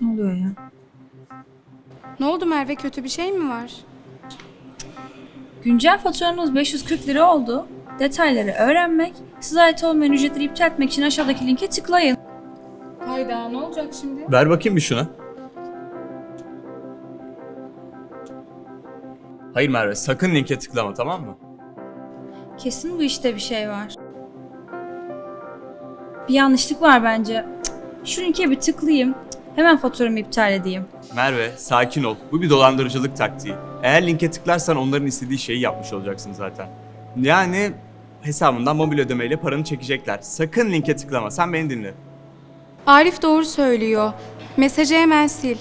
Ne oluyor ya? Ne oldu Merve kötü bir şey mi var? Güncel faturanız 540 lira oldu. Detayları öğrenmek, size ait olmayan ücretleri iptal etmek için aşağıdaki linke tıklayın. Hayda ne olacak şimdi? Ver bakayım bir şuna. Hayır Merve sakın linke tıklama tamam mı? Kesin bu işte bir şey var. Bir yanlışlık var bence. Cık, Şu linke bir tıklayayım. Hemen faturamı iptal edeyim. Merve sakin ol. Bu bir dolandırıcılık taktiği. Eğer linke tıklarsan onların istediği şeyi yapmış olacaksın zaten. Yani hesabından mobil ödemeyle paranı çekecekler. Sakın linke tıklama. Sen beni dinle. Arif doğru söylüyor. Mesajı hemen sil.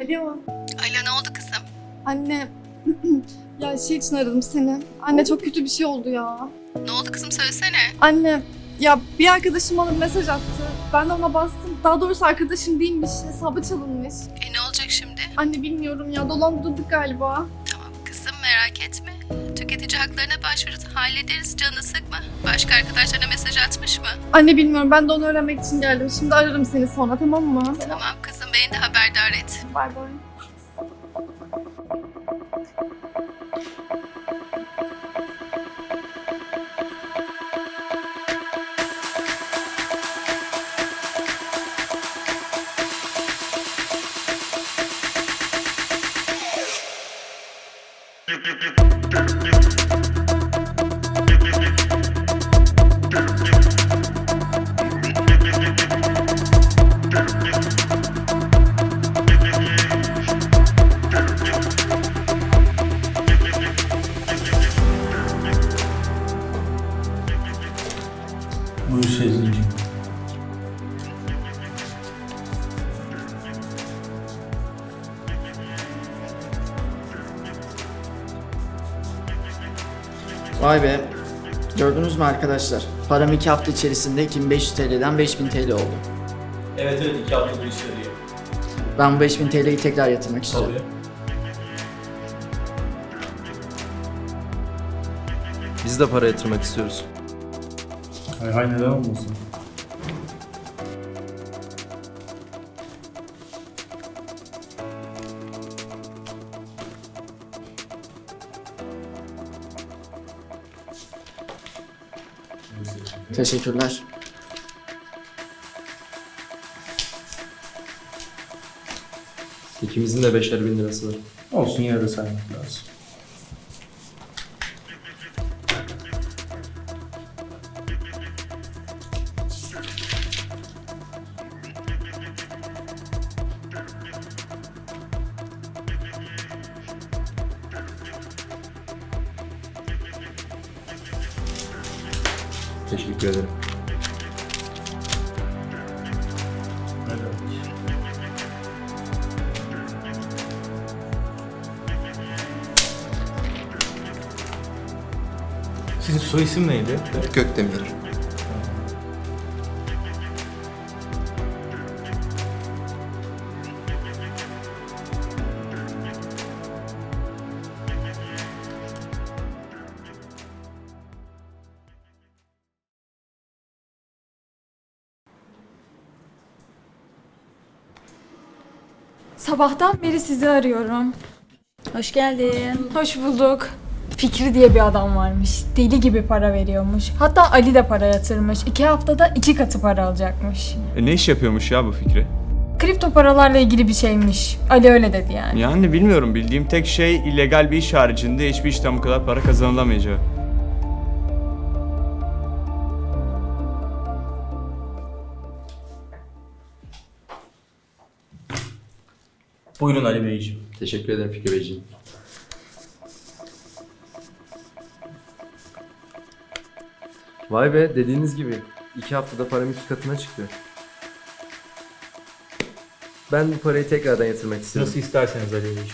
Alo. Alo ne oldu kızım? Anne. ya şey için aradım seni. Anne çok kötü bir şey oldu ya. Ne oldu kızım söylesene. Anne ya bir arkadaşım bana mesaj attı. Ben de ona bastım. Daha doğrusu arkadaşım değilmiş. Hesabı çalınmış. E ne olacak şimdi? Anne bilmiyorum ya dolandırıldık galiba. Tamam kızım merak etme. Tüketici haklarına başvururuz hallederiz canını sıkma. Başka arkadaşlarına mesaj atmış mı? Anne bilmiyorum ben de onu öğrenmek için geldim. Şimdi ararım seni sonra tamam mı? Tamam kızım beni de haberdar et. Bay bay. Vay be. Gördünüz mü arkadaşlar? Param iki hafta içerisinde 2500 TL'den 5000 TL oldu. Evet evet iki hafta bir işledi. Ben bu 5000 TL'yi tekrar yatırmak istiyorum. Tabii. Biz de para yatırmak istiyoruz. Hay hay neden olmasın? Teşekkürler. İkimizin de beşer bin lirası var. Olsun yine de Teşekkür ederim. Sizin soy isim neydi? Gökdemir. Sabahtan beri sizi arıyorum. Hoş geldin. Hoş bulduk. Fikri diye bir adam varmış. Deli gibi para veriyormuş. Hatta Ali de para yatırmış. İki haftada iki katı para alacakmış. E, ne iş yapıyormuş ya bu Fikri? Kripto paralarla ilgili bir şeymiş. Ali öyle dedi yani. Yani bilmiyorum bildiğim tek şey illegal bir iş haricinde hiçbir işten bu kadar para kazanılamayacağı. Buyurun Ali Beyciğim. Teşekkür ederim Fikri Beyciğim. Vay be dediğiniz gibi iki haftada param iki katına çıktı. Ben bu parayı tekrardan yatırmak istiyorum. Nasıl isterseniz Ali Beyciğim.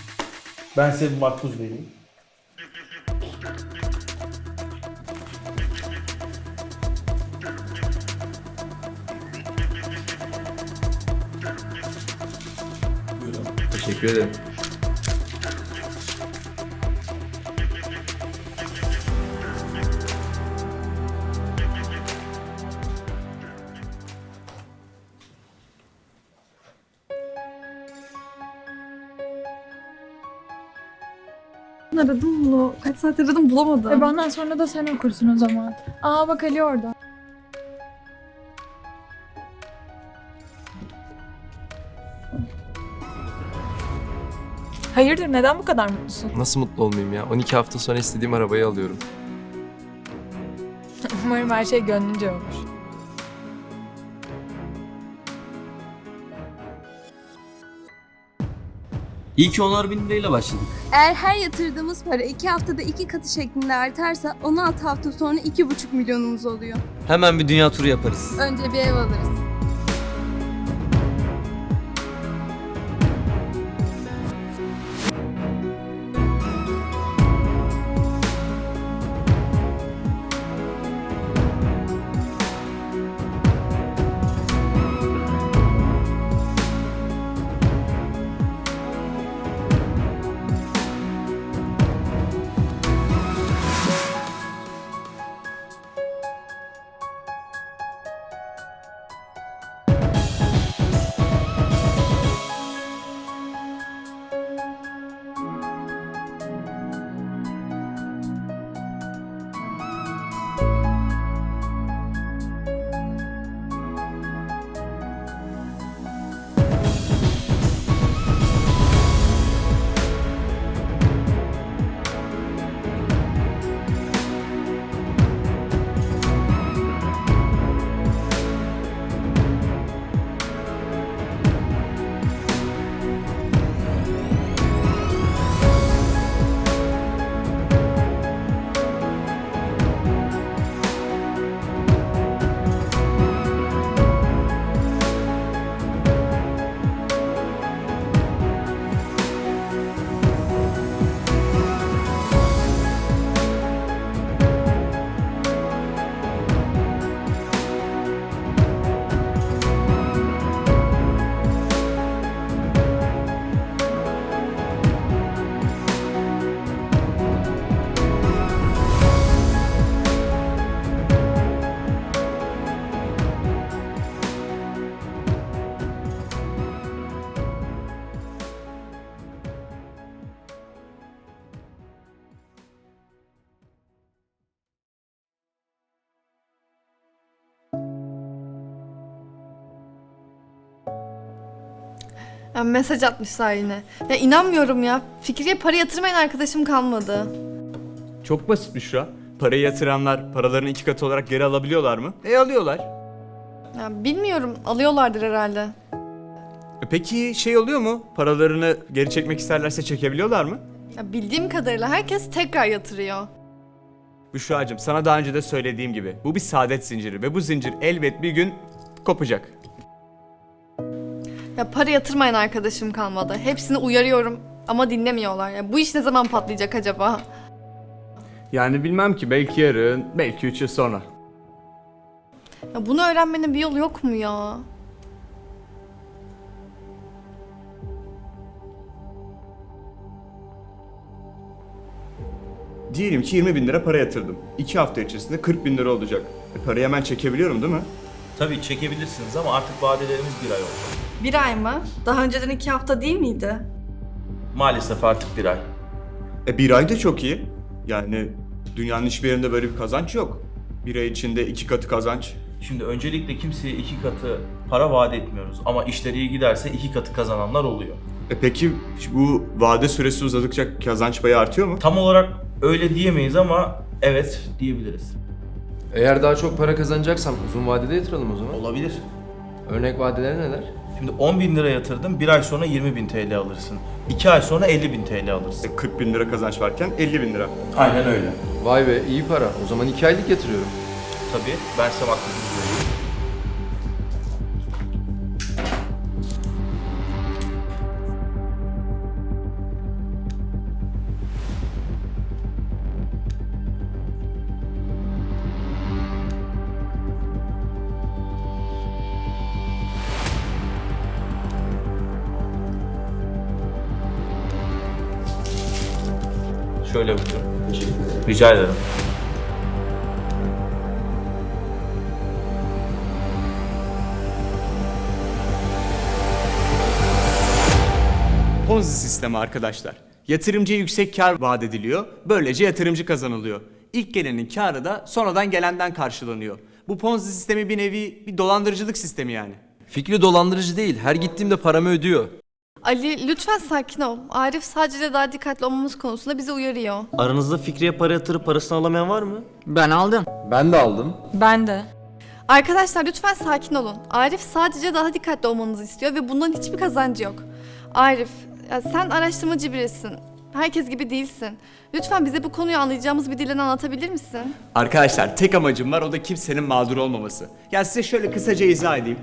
Ben size bir makbuz vereyim. Teşekkür ederim. aradım bunu. Kaç saat aradım bulamadım. E benden sonra da sen okursun o zaman. Aa bak Ali orada. Hayırdır neden bu kadar mutlusun? Nasıl mutlu olmayayım ya? 12 hafta sonra istediğim arabayı alıyorum. Umarım her şey gönlünce olur. İyi ki 10'ar bin lirayla başladık. Eğer her yatırdığımız para 2 haftada 2 katı şeklinde artarsa 16 hafta sonra 2,5 milyonumuz oluyor. Hemen bir dünya turu yaparız. Önce bir ev alırız. Ya mesaj atmışlar yine. Ya inanmıyorum ya. Fikriye para yatırmayan arkadaşım kalmadı. Çok basit Büşra. Parayı yatıranlar paralarını iki katı olarak geri alabiliyorlar mı? E alıyorlar. Ya bilmiyorum. Alıyorlardır herhalde. E peki şey oluyor mu? Paralarını geri çekmek isterlerse çekebiliyorlar mı? Ya bildiğim kadarıyla herkes tekrar yatırıyor. Büşra'cığım sana daha önce de söylediğim gibi bu bir saadet zinciri ve bu zincir elbet bir gün kopacak. Ya para yatırmayan arkadaşım kalmadı. Hepsini uyarıyorum ama dinlemiyorlar. Ya bu iş ne zaman patlayacak acaba? Yani bilmem ki belki yarın, belki üç yıl sonra. Ya bunu öğrenmenin bir yolu yok mu ya? Diyelim ki 20 bin lira para yatırdım. 2 hafta içerisinde 40 bin lira olacak. E parayı hemen çekebiliyorum değil mi? Tabii çekebilirsiniz ama artık vadelerimiz bir ay oldu. Bir ay mı? Daha önceden iki hafta değil miydi? Maalesef artık bir ay. E bir ay da çok iyi. Yani dünyanın hiçbir yerinde böyle bir kazanç yok. Bir ay içinde iki katı kazanç. Şimdi öncelikle kimseye iki katı para vaat etmiyoruz ama işleri iyi giderse iki katı kazananlar oluyor. E peki bu vade süresi uzadıkça kazanç payı artıyor mu? Tam olarak öyle diyemeyiz ama evet diyebiliriz. Eğer daha çok para kazanacaksam uzun vadede yatıralım o zaman. Olabilir. Örnek vadeleri neler? Şimdi 10 bin lira yatırdın, bir ay sonra 20 bin TL alırsın. 2 ay sonra 50 bin TL alırsın. E 40 bin lira kazanç varken 50 bin lira. Aynen öyle. Vay be iyi para. O zaman 2 aylık yatırıyorum. Tabii ben size vereyim. Şöyle buyurun. Rica ederim. Ponzi sistemi arkadaşlar. Yatırımcıya yüksek kar vaat ediliyor. Böylece yatırımcı kazanılıyor. İlk gelenin karı da sonradan gelenden karşılanıyor. Bu Ponzi sistemi bir nevi bir dolandırıcılık sistemi yani. Fikri dolandırıcı değil. Her gittiğimde paramı ödüyor. Ali lütfen sakin ol. Arif sadece daha dikkatli olmamız konusunda bizi uyarıyor. Aranızda Fikri'ye para yatırıp parasını alamayan var mı? Ben aldım. Ben de aldım. Ben de. Arkadaşlar lütfen sakin olun. Arif sadece daha dikkatli olmanızı istiyor ve bundan hiçbir kazancı yok. Arif, ya sen araştırmacı birisin. Herkes gibi değilsin. Lütfen bize bu konuyu anlayacağımız bir dille anlatabilir misin? Arkadaşlar tek amacım var o da kimsenin mağdur olmaması. Ya size şöyle kısaca izah edeyim.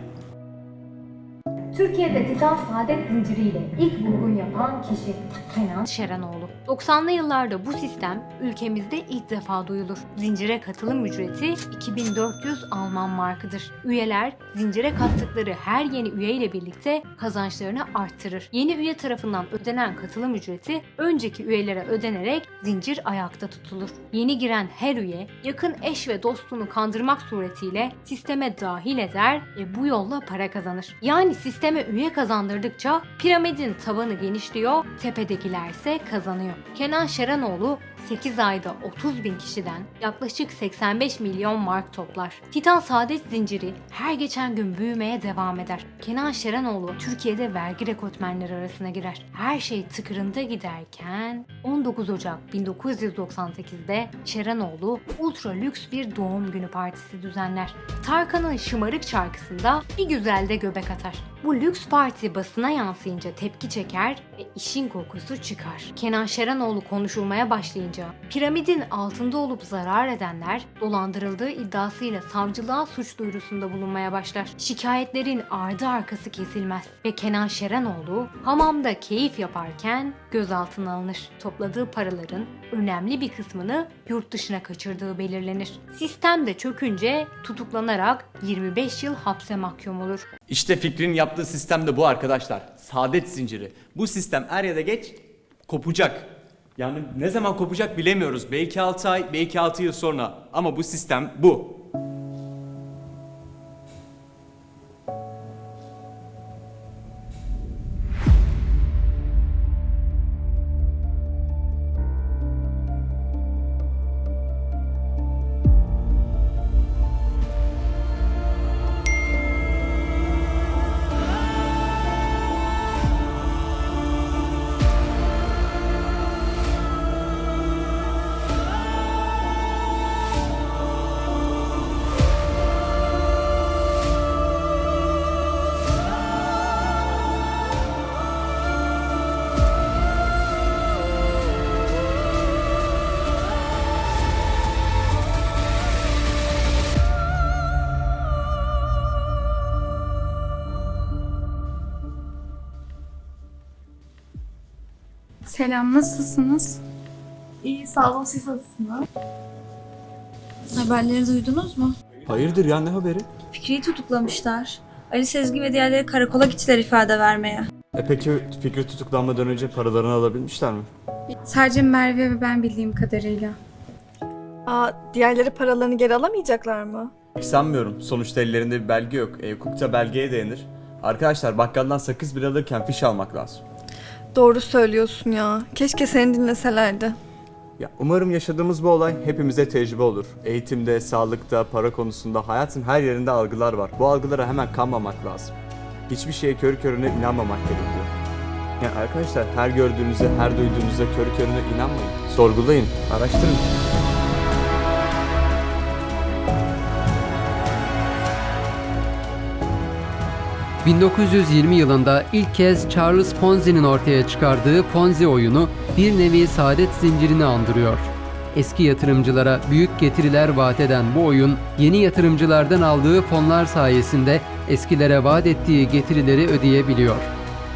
Türkiye'de Titan Saadet zinciriyle ilk vurgun yapan kişi Kenan Şerenoğlu. 90'lı yıllarda bu sistem ülkemizde ilk defa duyulur. Zincire katılım ücreti 2400 Alman markıdır. Üyeler zincire kattıkları her yeni üye ile birlikte kazançlarını arttırır. Yeni üye tarafından ödenen katılım ücreti önceki üyelere ödenerek zincir ayakta tutulur. Yeni giren her üye yakın eş ve dostunu kandırmak suretiyle sisteme dahil eder ve bu yolla para kazanır. Yani sisteme üye kazandırdıkça piramidin tabanı genişliyor, tepedekilerse kazanıyor. Kenan Şeranoğlu 8 ayda 30 bin kişiden yaklaşık 85 milyon mark toplar. Titan Saadet Zinciri her geçen gün büyümeye devam eder. Kenan Şeranoğlu Türkiye'de vergi rekortmenleri arasına girer. Her şey tıkırında giderken 19 Ocak 1998'de Şeranoğlu ultra lüks bir doğum günü partisi düzenler. Tarkan'ın Şımarık şarkısında bir güzel de göbek atar. Bu lüks parti basına yansıyınca tepki çeker ve işin kokusu çıkar. Kenan Şeranoğlu konuşulmaya başlayınca piramidin altında olup zarar edenler dolandırıldığı iddiasıyla savcılığa suç duyurusunda bulunmaya başlar. Şikayetlerin ardı arkası kesilmez ve Kenan Şeranoğlu hamamda keyif yaparken gözaltına alınır. Topladığı paraların önemli bir kısmını yurt dışına kaçırdığı belirlenir. Sistem de çökünce tutuklanarak 25 yıl hapse mahkum olur. İşte Fikri'nin yaptığı sistem de bu arkadaşlar. Saadet zinciri. Bu sistem er ya da geç kopacak. Yani ne zaman kopacak bilemiyoruz. Belki 6 ay, belki 6 yıl sonra. Ama bu sistem bu. Selam, nasılsınız? İyi sağ olun siz nasılsınız? Haberleri duydunuz mu? Hayırdır ya ne haberi? Fikri'yi tutuklamışlar. Ali Sezgi ve diğerleri karakola gittiler ifade vermeye. E peki Fikri tutuklanmadan önce paralarını alabilmişler mi? Sadece Merve ve ben bildiğim kadarıyla. Aa, diğerleri paralarını geri alamayacaklar mı? Sanmıyorum. Sonuçta ellerinde bir belge yok. E, hukukta belgeye dayanır. Arkadaşlar bakkaldan sakız bir alırken fiş almak lazım. Doğru söylüyorsun ya. Keşke seni dinleselerdi. Ya umarım yaşadığımız bu olay hepimize tecrübe olur. Eğitimde, sağlıkta, para konusunda hayatın her yerinde algılar var. Bu algılara hemen kanmamak lazım. Hiçbir şeye körü körüne inanmamak gerekiyor. Ya arkadaşlar her gördüğünüze, her duyduğunuza körü körüne inanmayın. Sorgulayın, araştırın. ...1920 yılında ilk kez Charles Ponzi'nin ortaya çıkardığı Ponzi oyunu bir nevi saadet zincirini andırıyor. Eski yatırımcılara büyük getiriler vaat eden bu oyun, yeni yatırımcılardan aldığı fonlar sayesinde eskilere vaat ettiği getirileri ödeyebiliyor.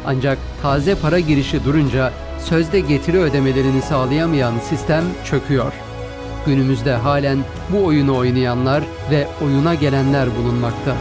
Ancak taze para girişi durunca sözde getiri ödemelerini sağlayamayan sistem çöküyor. Günümüzde halen bu oyunu oynayanlar ve oyuna gelenler bulunmakta.